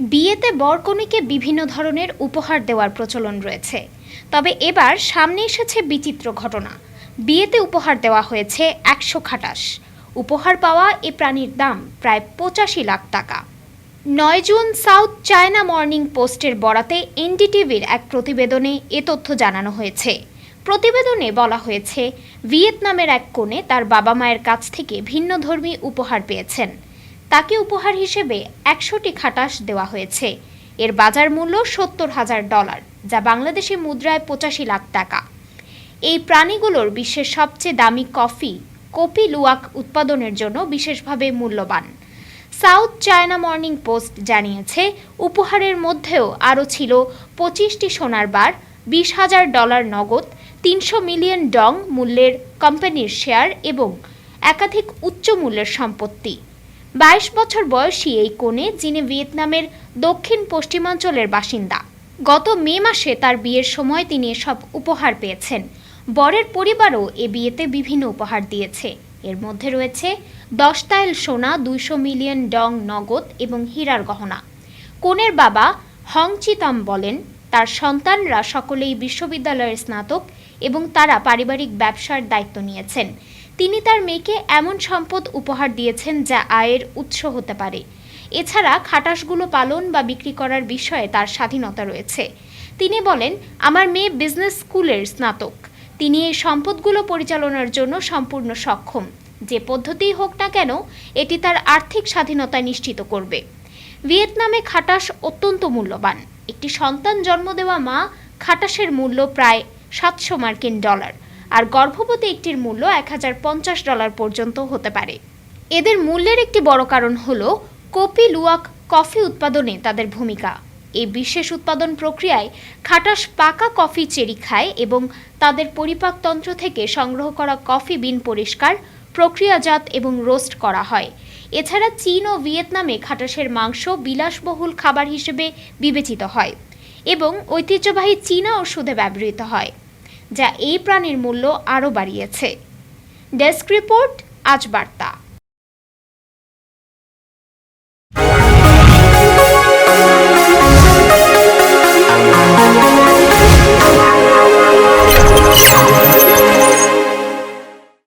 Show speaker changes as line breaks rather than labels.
বিয়েতে বরকনেকে বিভিন্ন ধরনের উপহার দেওয়ার প্রচলন রয়েছে। তবে এবার সামনে এসেছে বিচিত্র ঘটনা। বিয়েতে উপহার দেওয়া হয়েছে একশো খাটাস উপহার পাওয়া এ প্রাণীর দাম প্রায় পঁচাশি লাখ টাকা। নয় জুন সাউথ চায়না মর্নিং পোস্টের বরাতে এনডিটিভির এক প্রতিবেদনে এ তথ্য জানানো হয়েছে। প্রতিবেদনে বলা হয়েছে, ভিয়েতনামের এক কোণে তার বাবা মায়ের কাছ থেকে ভিন্নধর্মী উপহার পেয়েছেন। তাকে উপহার হিসেবে একশোটি খাটাস দেওয়া হয়েছে। এর বাজার মূল্য সত্তর হাজার ডলার, যা বাংলাদেশি মুদ্রায় পঁচাশি লাখ টাকা। এই প্রাণীগুলোর বিশ্বের সবচেয়ে দামি কফি, কপি লুয়াক উৎপাদনের জন্য বিশেষভাবে মূল্যবান। সাউথ চায়না মর্নিং পোস্ট জানিয়েছে, উপহারের মধ্যেও আরও ছিল পঁচিশটি সোনার বার, বিশ হাজার ডলার নগদ, তিনশো মিলিয়ন ডং মূল্যের কোম্পানির শেয়ার এবং একাধিক উচ্চ মূল্যের সম্পত্তি। বাইশ বছর বয়সী এই কোণে যিনি ভিয়েতনামের দক্ষিণ পশ্চিমাঞ্চলের বাসিন্দা। গত মে মাসে তার বিয়ের সময় তিনি এসব উপহার পেয়েছেন। বরের পরিবারও এ বিয়েতে বিভিন্ন উপহার দিয়েছে। এর মধ্যে রয়েছে দশ তাইল সোনা, দুইশো মিলিয়ন ডং নগদ এবং হীরার গহনা। কনের বাবা হং চিতাম বলেন, তার সন্তানরা সকলেই বিশ্ববিদ্যালয়ের স্নাতক এবং তারা পারিবারিক ব্যবসার দায়িত্ব নিয়েছেন। তিনি তার মেয়েকে এমন সম্পদ উপহার দিয়েছেন যা আয়ের উৎস হতে পারে। এছাড়া খাটাসগুলো পালন বা বিক্রি করার বিষয়ে তার স্বাধীনতা রয়েছে। তিনি বলেন, আমার মেয়ে বিজনেস স্কুলের স্নাতক। তিনি এই সম্পদগুলো পরিচালনার জন্য সম্পূর্ণ সক্ষম। যে পদ্ধতিই হোক না কেন, এটি তার আর্থিক স্বাধীনতা নিশ্চিত করবে। ভিয়েতনামে খাটাস অত্যন্ত মূল্যবান। একটি সন্তান জন্ম দেওয়া মা খাটাসের মূল্য প্রায় সাতশো মার্কিন ডলার। আর গর্ভবতী একটির মূল্য এক হাজার পঞ্চাশ ডলার পর্যন্ত হতে পারে। এদের মূল্যের একটি বড় কারণ হল কপি লুয়াক কফি উৎপাদনে তাদের ভূমিকা। এই বিশেষ উৎপাদন প্রক্রিয়ায় খাটাস পাকা কফি চেরি খায় এবং তাদের পরিপাকতন্ত্র থেকে সংগ্রহ করা কফি বিন পরিষ্কার, প্রক্রিয়াজাত এবং রোস্ট করা হয়। এছাড়া চীন ও ভিয়েতনামে খাটাসের মাংস বিলাসবহুল খাবার হিসেবে বিবেচিত হয় এবং ঐতিহ্যবাহী চীনা ওষুধে ব্যবহৃত হয়। যা এই প্রাণীর মূল্য আরও বাড়িয়েছে। ডেস্ক রিপোর্ট আজ বার্তা।